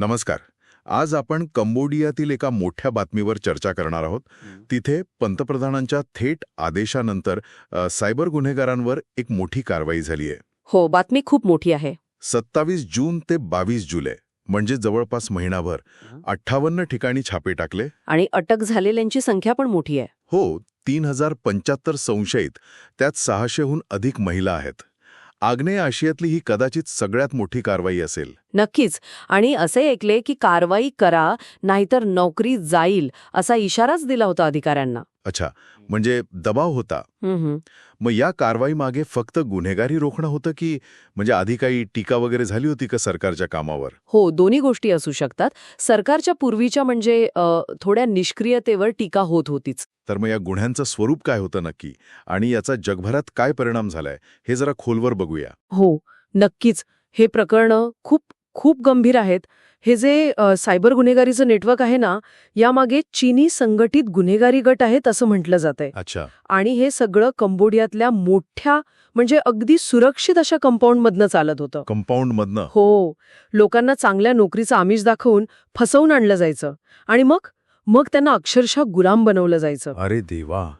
नमस्कार. आज आपण कंबोडियातील एका मोठ्या बातमीवर चर्चा करणार आहोत. तिथे पंतप्रधानांच्या थेट आदेशानंतर अ, सायबर गुन्हेगारांवर एक मोठी कारवाई झाली आहे. हो बातमी खूप मोठी आहे. सत्तावीस जून ते बावीस जुलै म्हणजे जवळपास महिनाभर अठ्ठावन्न ठिकाणी छापे टाकले. आणि अटक झालेल्यांची संख्या पण मोठी आहे. हो तीन हजार पंच्याहत्तर संशयित त्यात सहाशेहून अधिक महिला आहेत. आग्नेय आशियातली ही कदाचित सगळ्यात मोठी कारवाई असेल. नक्कीच. आणि असे ऐकले की कारवाई करा नाहीतर नोकरी जाईल असा इशाराच दिला होता अधिकाऱ्यांना. अच्छा. म्हणजे दबाव होता. मग या कारवाईमागे फक्त गुन्हेगारी रोखणं होतं की म्हणजे आधी काही टीका वगैरे झाली होती का सरकारच्या कामावर? हो दोन्ही गोष्टी असू शकतात. सरकारच्या पूर्वीच्या म्हणजे थोड्या निष्क्रियतेवर टीका होत होतीच. तर मग या गुन्ह्यांचं स्वरूप काय होतं नक्की? आणि याचा जगभरात काय परिणाम झालाय? हे जरा खोलवर बघूया. हो नक्कीच. हे प्रकरणं खूप खूप गंभीर आहेत. हे जे सायबर गुन्हेगारीचं नेटवर्क आहे ना यामागे चीनी संघटित गुन्हेगारी गट आहेत असं म्हटलं जातंय. अच्छा. आणि हे सगळं कंबोडियातल्या मोठ्या म्हणजे अगदी सुरक्षित अशा कंपाऊंडमधनं चालत होतं. कंपाऊंड मधनं हो. लोकांना चांगल्या नोकरीचं आमिष दाखवून फसवून आणलं जायचं. आणि मग मग त्यांना अक्षरशः गुलाम बनवलं जायचं. अरे देवा.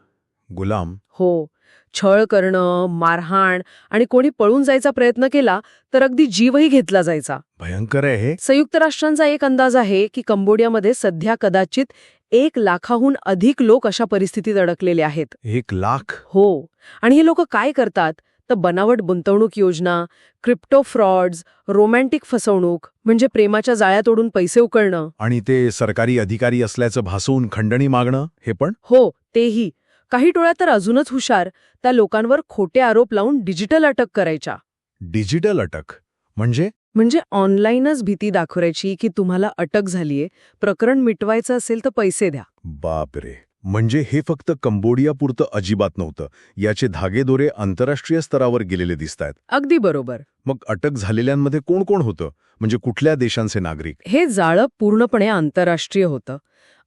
गुलाम? हो. छळ करणं मारहाण आणि कोणी पळून जायचा प्रयत्न केला तर अगदी जीवही घेतला जायचा. भयंकर आहे हे. संयुक्त राष्ट्रांचा एक अंदाज आहे की कंबोडियामध्ये सध्या कदाचित एक लाखाहून अधिक लोक अशा परिस्थितीत अडकलेले आहेत. एक लाख? हो. आणि हे लोक काय करतात? तर बनावट गुंतवणूक योजना क्रिप्टो फ्रॉड्स रोमॅन्टिक फसवणूक म्हणजे प्रेमाच्या जाळ्या तोडून पैसे उकळणं. आणि ते सरकारी अधिकारी असल्याचं भासवून खंडणी मागणं हे पण? हो तेही. काही टोळ्या तर अजूनच हुशार त्या लोकांवर खोटे आरोप लावून डिजिटल अटक करायच्या. डिजिटल अटक? म्हणजे? म्हणजे ऑनलाईनच भीती दाखवायची की तुम्हाला अटक झालीये प्रकरण मिटवायचं असेल तर पैसे द्या. बापरे म्हणजे हे फक्त कंबोडियापुरतं अजिबात नव्हतं. याचे धागेदोरे आंतरराष्ट्रीय स्तरावर गेलेले दिसतायत. अगदी बरोबर. मग अटक झालेल्यांमध्ये कोण कोण होतं? म्हणजे कुठल्या देशांचे नागरिक? हे जाळं पूर्णपणे आंतरराष्ट्रीय होतं.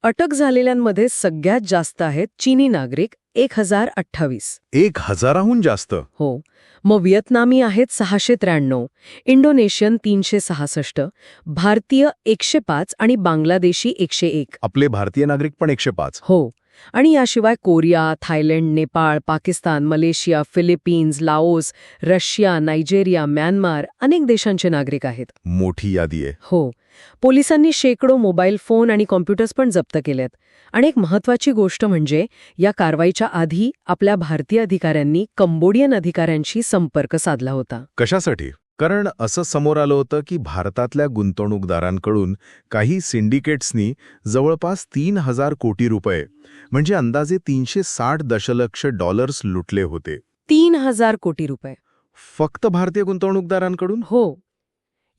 अटक झालेल्यांमध्ये सगळ्यात जास्त आहेत चीनी नागरिक एक हजार अठ्ठावीस. एक हजाराहून जास्त. हो. मग व्हिएतनामी आहेत सहाशे त्र्याण्णव इंडोनेशियन तीनशे सहासष्ट भारतीय एकशे पाच आणि बांगलादेशी एकशे एक. आपले भारतीय नागरिक पण एकशे पाच. हो. आणि याशिवाय Korea Thailand Nepal Pakistan Malaysia Philippines Laos Russia Nigeria Myanmar अनेक देशांचे नागरिक आहेत. मोठी यादी आहे. हो. पोलिसांनी शेकडो मोबाईल फोन आणि कॉम्प्युटर्स पण जप्त केलेत. आणि एक महत्वाची गोष्ट म्हणजे या कारवाईच्या आधी आपल्या भारतीय अधिकाऱ्यांनी कंबोडियन अधिकाऱ्यांशी संपर्क साधला होता. कशासाठी? कारण असं समोर आलं होतं की भारतातल्या गुंतवणूकदारांकडून काही सिंडिकेट्सनी जवळपास तीन हजार कोटी रुपये म्हणजे अंदाजे तीनशे साठ दशलक्ष डॉलर्स लुटले होते. तीन हजार कोटी रुपये. फक्त भारतीय गुंतवणूकदारांकडून? हो.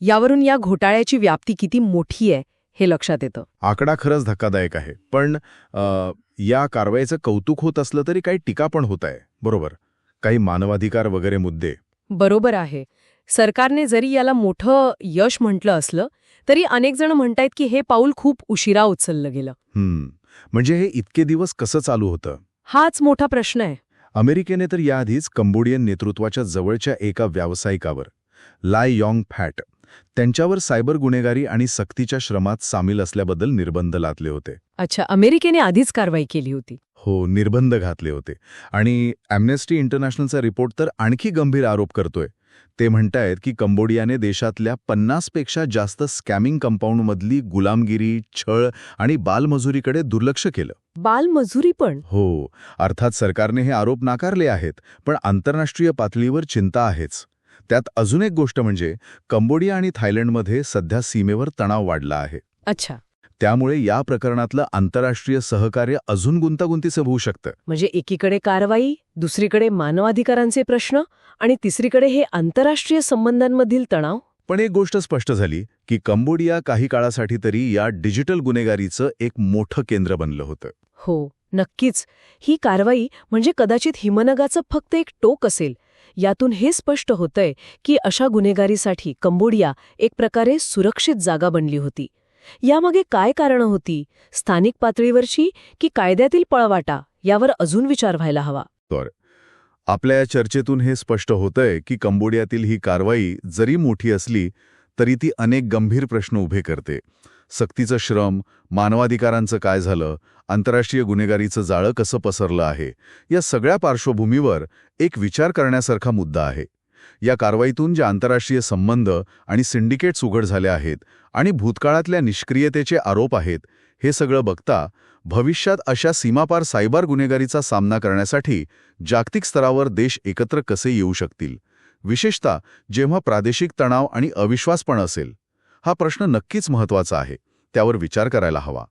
यावरून या घोटाळ्याची व्याप्ती किती मोठी आहे हे लक्षात येतं. आकडा खरंच धक्कादायक आहे पण अ, या कारवाईचं कौतुक होत असलं तरी काही टीका पण होत आहे बरोबर? काही मानवाधिकार वगैरे मुद्दे. बरोबर आहे. सरकारने जरी याला मोठं यश म्हटलं असलं तरी अनेक जण म्हणतायत की हे पाऊल खूप उशिरा उचललं गेलं. हम्म. म्हणजे हे इतके दिवस कसं चालू होतं? हाच मोठा प्रश्न आहे. अमेरिकेने तर याआधीच कंबोडियन नेतृत्वाच्या जवळच्या एका व्यावसायिकावर लाय यॉंग फॅट त्यांच्यावर सायबर गुन्हेगारी आणि सक्तीच्या श्रमात सामील असल्याबद्दल निर्बंध लादले होते. अच्छा अमेरिकेने आधीच कारवाई केली होती. हो निर्बंध घातले होते. आणि अॅम्नेस्टी इंटरनॅशनलचा रिपोर्ट तर आणखी गंभीर आरोप करतोय. ते म्हणतायत की कंबोडियाने देशातल्या पन्नासपेक्षा जास्त स्कॅमिंग कंपाऊंडमधली गुलामगिरी छळ आणि बालमजुरीकडे दुर्लक्ष केलं. बालमजुरी पण? हो अर्थात सरकारने हे आरोप नाकारले आहेत पण आंतरराष्ट्रीय पातळीवर चिंता आहेच. त्यात अजून एक गोष्ट म्हणजे कंबोडिया आणि थायलंडमध्ये सध्या सीमेवर तणाव वाढला आहे. अच्छा. त्यामुळे या प्रकरणातलं आंतरराष्ट्रीय सहकार्य अजून गुंतागुंतीचं होऊ शकतं. म्हणजे एकीकडे कारवाई दुसरीकडे मानवाधिकारांचे प्रश्न आणि तिसरीकडे हे आंतरराष्ट्रीय संबंधांमधील तणाव? पण एक गोष्ट स्पष्ट झाली की कंबोडिया काही काळासाठी तरी या डिजिटल गुन्हेगारीचं एक मोठं केंद्र बनलं होतं. हो नक्कीच. ही कारवाई म्हणजे कदाचित हिमनगाचं फक्त एक टोक असेल. यातून हे स्पष्ट होतंय की अशा गुन्हेगारीसाठी कंबोडिया एक प्रकारे सुरक्षित जागा बनली होती. यामागे काय कारणं होती? स्थानिक पातळीवरची की कायद्यातील पळवाटा? यावर अजून विचार व्हायला हवा. आपल्या या चर्चेतून हे स्पष्ट होतंय की कंबोडियातील ही कारवाई जरी मोठी असली तरी ती अनेक गंभीर प्रश्न उभे करते. सक्तीचं श्रम मानवाधिकारांचं काय झालं आंतरराष्ट्रीय गुन्हेगारीचं जाळं कसं पसरलं आहे या सगळ्या पार्श्वभूमीवर एक विचार करण्यासारखा मुद्दा आहे. या कारवाईतून जे आंतरराष्ट्रीय संबंध आणि सिंडिकेट्स उघड झाले आहेत आणि भूतकाळातल्या निष्क्रियतेचे आरोप आहेत हे सगळं बघता भविष्यात अशा सीमापार सायबर गुन्हेगारीचा सामना करण्यासाठी जागतिक स्तरावर देश एकत्र कसे येऊ शकतील? विशेषतः जेव्हा प्रादेशिक तणाव आणि अविश्वासपण असेल हा प्रश्न नक्कीच महत्त्वाचा आहे त्यावर विचार करायला हवा.